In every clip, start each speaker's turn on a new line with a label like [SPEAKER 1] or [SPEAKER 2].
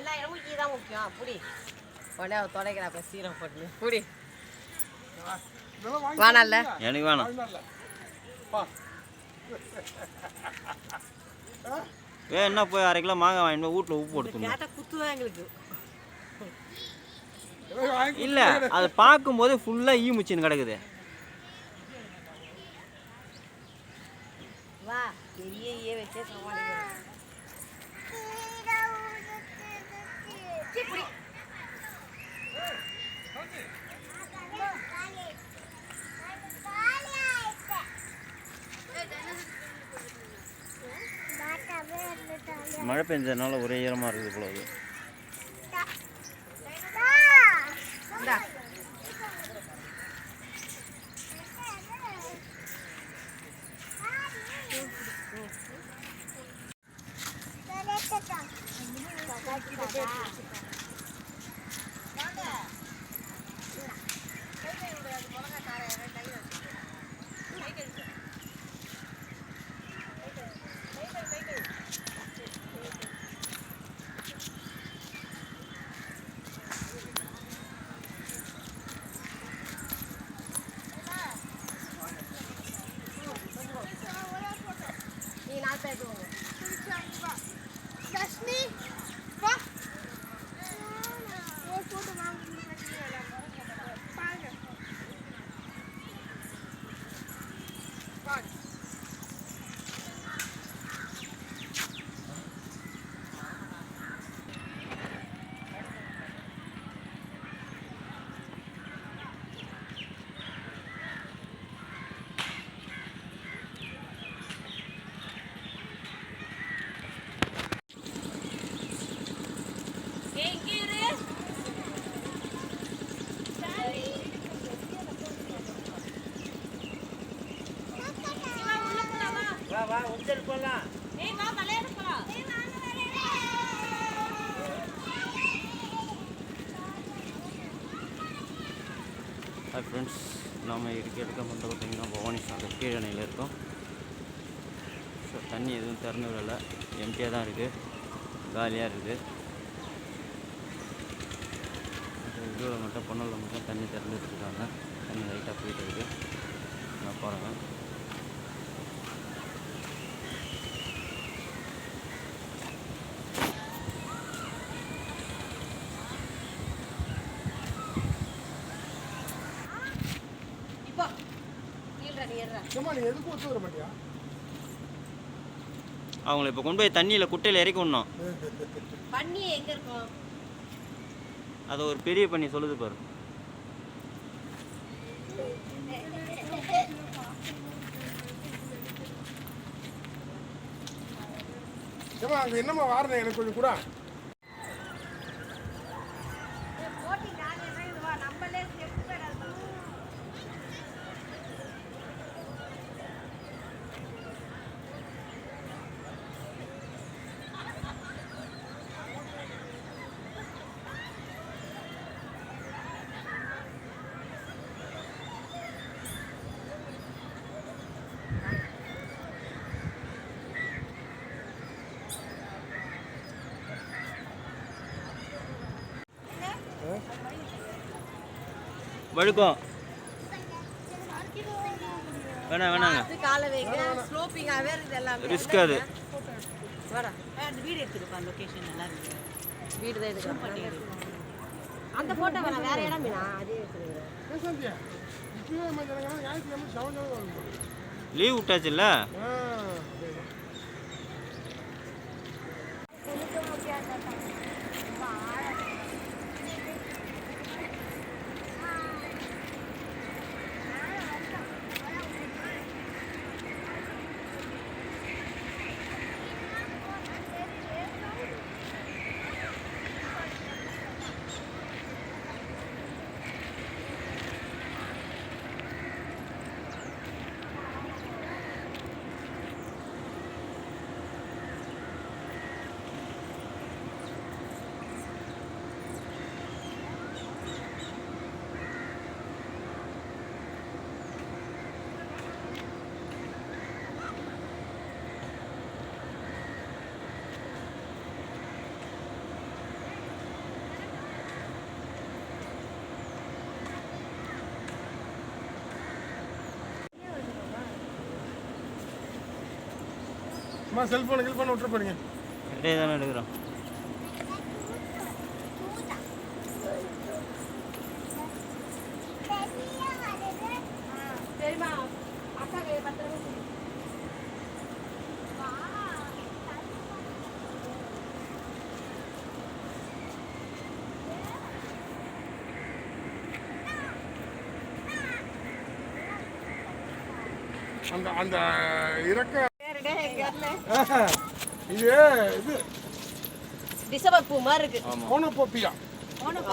[SPEAKER 1] ரெண்டாயிரம் முக்கிய தான் முக்கியம். புடி உடனே அவ தொலைக்கிறாப்ப சீரம் போட்டு புடி. வேணாம்ல
[SPEAKER 2] எனக்கு வேணாம். வே. என்ன போய் அரை கிலோ மாங்காய் வாங்கிட்டு போய் வீட்டில் உப்பு போட்டு
[SPEAKER 1] குத்துவேன் எங்களுக்கு?
[SPEAKER 2] இல்லை. அதை பார்க்கும்போது ஃபுல்லாக ஈ முச்சின்னு கிடக்குது.
[SPEAKER 1] வா பெரிய ஈய வச்சே சமாளிக்கிறோம் சீ,
[SPEAKER 2] மழை பெஞ்சதுனால ஒரே ஈரமாக இருக்குது போல
[SPEAKER 3] Dashni.
[SPEAKER 2] ஹாய் ஃப்ரெண்ட்ஸ் நாம் இருக்க எடுக்க பண்ணுறது பார்த்தீங்கன்னா பவானி சாகர் கீழணையில் இருக்கோம். ஸோ தண்ணி எதுவும் திறந்து விடலை. எம்டியாக தான் இருக்குது காலியாக இருக்குது இதுவில் மட்டும் பொண்ணுல மட்டும் தண்ணி திறந்து வச்சுருக்காங்க தண்ணி லைட்டாக போயிட்டு இருக்கு. நான் பாருங்கள் அவங்கள இப்போ கொண்டு போய் தண்ணியில் குட்டையில் இறக்கி விடணும்.
[SPEAKER 1] பண்ணி எங்க இருக்கும்?
[SPEAKER 2] அதை ஒரு பெரிய பண்ணி சொல்லுது பாரு.
[SPEAKER 4] என்னம்மா வாரணம் எனக்கு கொஞ்சம் கூட.
[SPEAKER 2] வழுக்கும். வேணாம் வேணாங்க. ரிஸ்க் அது.
[SPEAKER 1] வரா அந்த வீடு எடுத்துருப்பா லொக்கேஷன் நல்லா இருக்கு. வீடு தான் எடுக்கிறேன். அந்த ஃபோட்டோ வேணாம் வேற இடம் மீனா அதே எடுத்துருக்குறேன்
[SPEAKER 4] ஏன் அம்மா செல்ஃபோன் கில்ஃபோன் விட்டுற போறீங்க
[SPEAKER 2] அப்படியே தானே எடுக்கிறோம்
[SPEAKER 1] சரிம்மா அக்கா கை பத்திரமா சொல்லு.
[SPEAKER 4] அந்த அந்த இறக்க இது இது.
[SPEAKER 1] டிசம்பர் பூ மாதிரி இருக்கு.
[SPEAKER 4] மோனோபோப்பியா.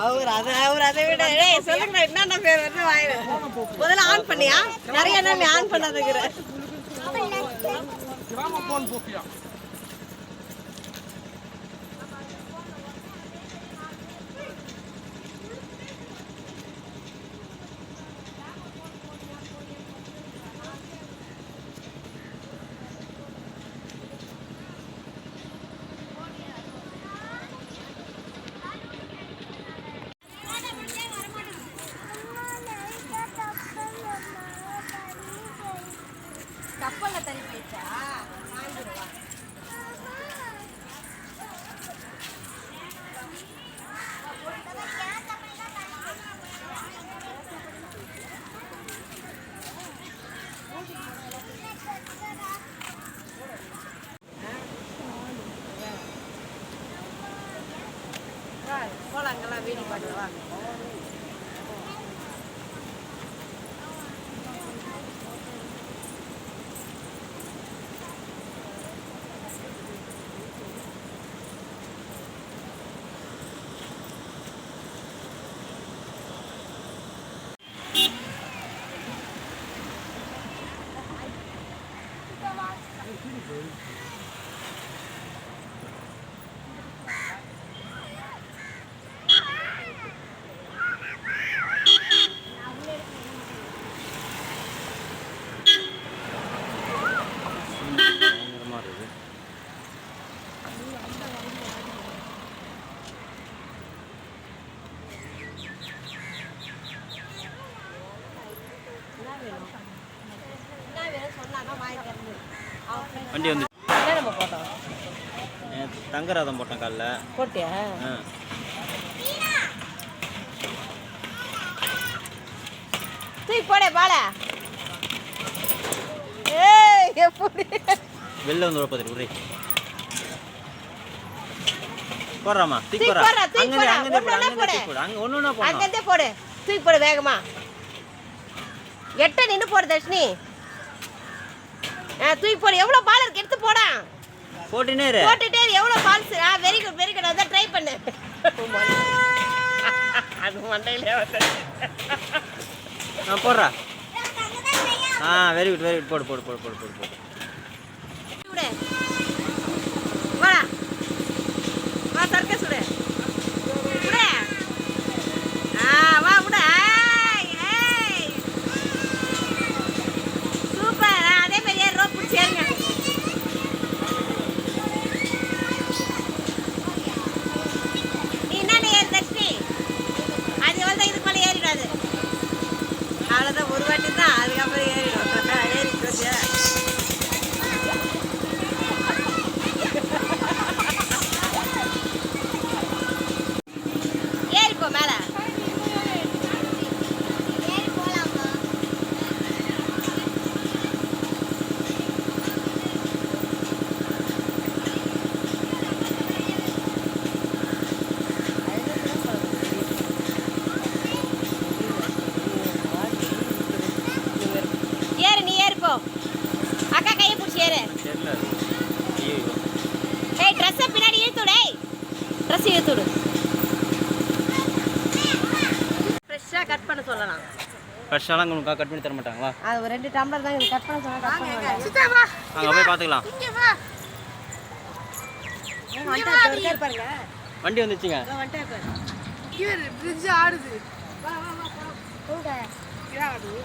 [SPEAKER 1] அவர் அதை அவர் அதை விட சொல்லுங்க என்னென்ன பேர் வந்து முதல்ல ஆன் பண்ணியா? நிறைய என்ன நீ ஆன் பண்ணாதுங்கிற.
[SPEAKER 4] கிராமபோன் போப்பியா
[SPEAKER 2] வண்டி வந்து
[SPEAKER 1] என்ன நம்ம போட்டோம்?
[SPEAKER 2] தங்கரதம் போட்டேன் காலைல.
[SPEAKER 1] போட்டியா? தூக்கி போடே பால. ஏய் எப்படி?
[SPEAKER 2] வெளில வந்து உழப்பது உரை போடுறாமா தூக்கி போடுறா. அங்கே. அங்கே போடு
[SPEAKER 1] ஒண்ணு ஒண்ணா
[SPEAKER 2] அங்கே
[SPEAKER 1] போடு.
[SPEAKER 2] அங்கே
[SPEAKER 1] போடு. தூக்கி போடு வேகமா. எட்ட நின்று போடு தர்ஷினி. ஆ தூக்கி போடு. எவ்வளோ பால் இருக்கு? எடுத்து போடா.
[SPEAKER 2] போட்டுனே
[SPEAKER 1] போட்டுட்டே எவ்வளோ பால்ஸ் ஆ வெரி குட் வெரி குட் அதான் ட்ரை பண்ணு. அது மண்டையிலே
[SPEAKER 2] ஆ போடுறா. ஆ வெரி குட் வெரி குட் போடு போடு போடு போடு போடு போடு.
[SPEAKER 1] விடு. வா சர்க்கஸ் விடு ஆ வா விடு ஏய், ஏய். சூப்பர் ஆ, அதே மாதிரியே ரோப் பிடிச்சி ஏறுங்க நீ என்னென்ன ஏறு தர்ஷினி அது வந்து இதுக்கு மேலே ஏறிடாது அவ்வளோதான் ஒரு வாட்டி தான் அதுக்கப்புறம் ஏறிடும் ஏறிட்டு ஏறிப்போ மேல ஏறு நீ ஏறிப்போ அக்கா கையை பிடிச்சி ஏறு
[SPEAKER 2] தெரியல அது. ஐயோ
[SPEAKER 1] ஏய் ட்ரெஸ்ஸை பின்னாடி இழுத்து விடு ஏய் ட்ரெஸ் இழுத்து விடு ஃப்ரெஷ்ஷாக கட் பண்ண சொல்லலாம்.
[SPEAKER 2] ஃப்ரெஷ்ஷாலாம் உங்களுக்கு கட் பண்ணி தர மாட்டாங்களா
[SPEAKER 1] அது ஒரு ரெண்டு டம்ளர் தான் இது. கட் பண்ண சொன்னா கட் பண்ணுவாங்க.
[SPEAKER 3] சித்தாவா
[SPEAKER 2] அங்கே போய் பார்த்துக்கலாம்
[SPEAKER 3] இங்க வா.
[SPEAKER 1] வந்துட்டாரு இருக்காரு பாருங்க.
[SPEAKER 2] வண்டி வந்துச்சுங்க.
[SPEAKER 1] இதோ வந்துட்டாரு பாரு.
[SPEAKER 3] இவர் பிரிட்ஜ் ஆடுது.
[SPEAKER 1] வா வா வா போலாம்.
[SPEAKER 3] இதான் ஆடுது